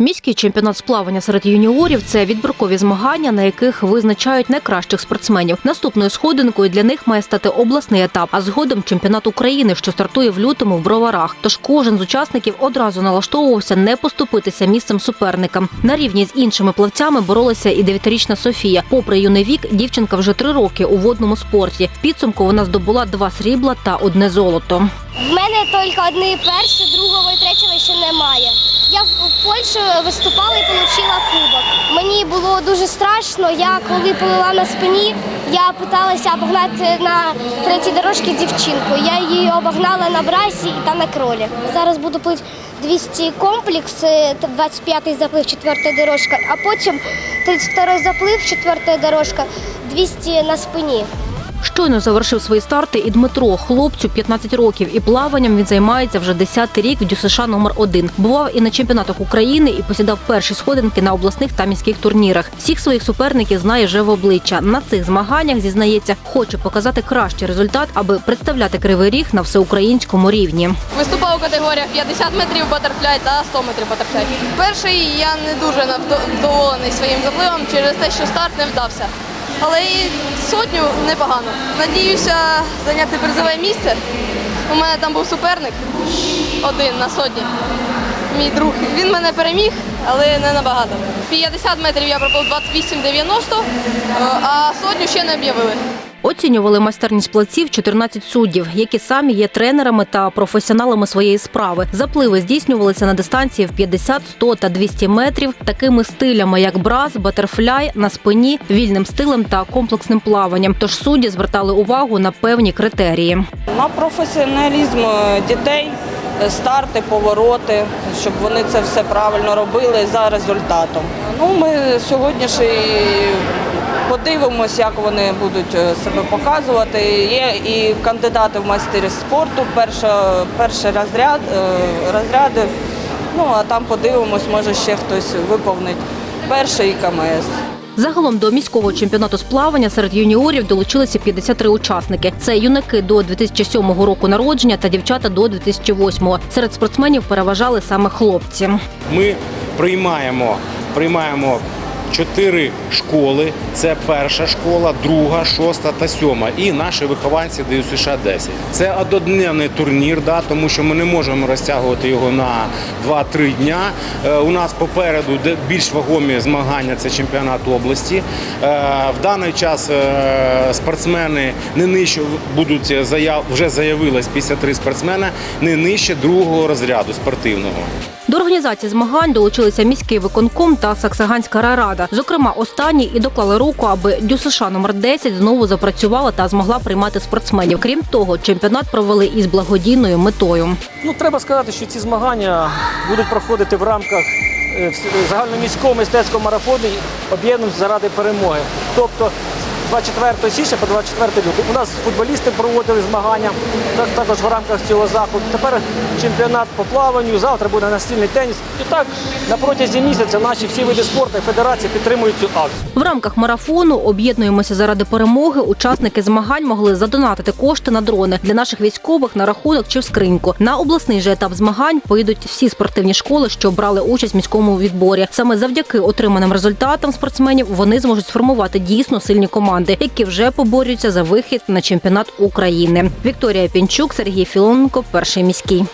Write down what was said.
Міський чемпіонат з плавання серед юніорів це відбіркові змагання, на яких визначають найкращих спортсменів. Наступною сходинкою для них має стати обласний етап, а згодом чемпіонат України, що стартує в лютому в броварах. Тож кожен з учасників одразу налаштовувався не поступитися місцем суперникам. На рівні з іншими плавцями боролася і дев'ятирічна Софія. Попри юний вік, дівчинка вже три роки у водному спорті. В підсумку вона здобула два срібла та одне золото. В мене тільки одне перше, другого і третього ще немає. Польщі виступала і отримала кубок. Мені було дуже страшно. Я коли плила на спині, я питалася обогнати на третій дорожці дівчинку. Я її обогнала на брасі та на кролі. Зараз буду плити 200 комплекс, це 25-й заплив, четверта дорожка, а потім 32-й заплив, четверта дорожка, 200 на спині. Щойно завершив свої старти і Дмитро, хлопцю 15 років, і плаванням він займається вже 10-й рік в ДЮСШ номер 1 Бував і на чемпіонатах України і посідав перші сходинки на обласних та міських турнірах. Всіх своїх суперників знає вже в обличчя. На цих змаганнях зізнається, хоче показати кращий результат, аби представляти кривий ріг на всеукраїнському рівні. Виступав у категоріях 50 метрів батерфляй та 100 метрів батерфляй. Перший я не дуже вдоволений своїм запливом через те, що старт не вдався. Але і сотню непогано. Надіюся зайняти призове місце. У мене там був суперник один на сотні. Мій друг. Він мене переміг, але не набагато. 50 метрів я проплив 28,90, а сотню ще не об'явили. Оцінювали майстерність плавців 14 суддів, які самі є тренерами та професіоналами своєї справи. Запливи здійснювалися на дистанції в 50, 100 та 200 метрів такими стилями, як брас, батерфляй, на спині, вільним стилем та комплексним плаванням. Тож судді звертали увагу на певні критерії. На професіоналізм е, дітей, е, старти, повороти, щоб вони це все правильно робили за результатом. Ну, ми сьогодні ж і подивимось, як вони будуть е, себе показувати. Є і кандидати в майстері спорту, перша, перший розряд, е, розряди. Ну а там подивимось, може ще хтось виповнить перший КМС. Загалом до міського чемпіонату з плавання серед юніорів долучилися 53 учасники. Це юнаки до 2007 року народження та дівчата до 2008. Серед спортсменів переважали саме хлопці. Ми приймаємо, приймаємо чотири школи. Це перша школа, друга, шоста та сьома. І наші вихованці дають США 10. Це однодневний турнір, да, тому що ми не можемо розтягувати його на 2-3 дня. Е, у нас попереду більш вагомі змагання це чемпіонат області. Е, в даний час е, спортсмени не нижче будуть заяв, вже заявилось 53 спортсмена, не нижче другого розряду спортивного. До організації змагань долучилися міський виконком та Саксаганська райрада. Зокрема, останні і доклали руку, аби ДЮСШ номер 10 знову запрацювала та змогла приймати спортсменів. Крім того, чемпіонат провели із благодійною метою. Ну, треба сказати, що ці змагання будуть проходити в рамках е, загальноміського мистецького марафону об'єднані заради перемоги. Тобто 24 січня по 24 лютого. У нас футболісти проводили змагання так- також в рамках цього заходу. Тепер чемпіонат по плаванню, завтра буде настільний теніс. І так на протязі місяця наші всі види спорту федерації підтримують цю акцію. В рамках марафону об'єднуємося заради перемоги. Учасники змагань могли задонатити кошти на дрони для наших військових на рахунок чи в скриньку. На обласний же етап змагань поїдуть всі спортивні школи, що брали участь в міському відборі. Саме завдяки отриманим результатам спортсменів вони зможуть сформувати дійсно сильні команди, які вже поборються за вихід на чемпіонат України. Вікторія Пінчук, Сергій Філоненко, перший міський.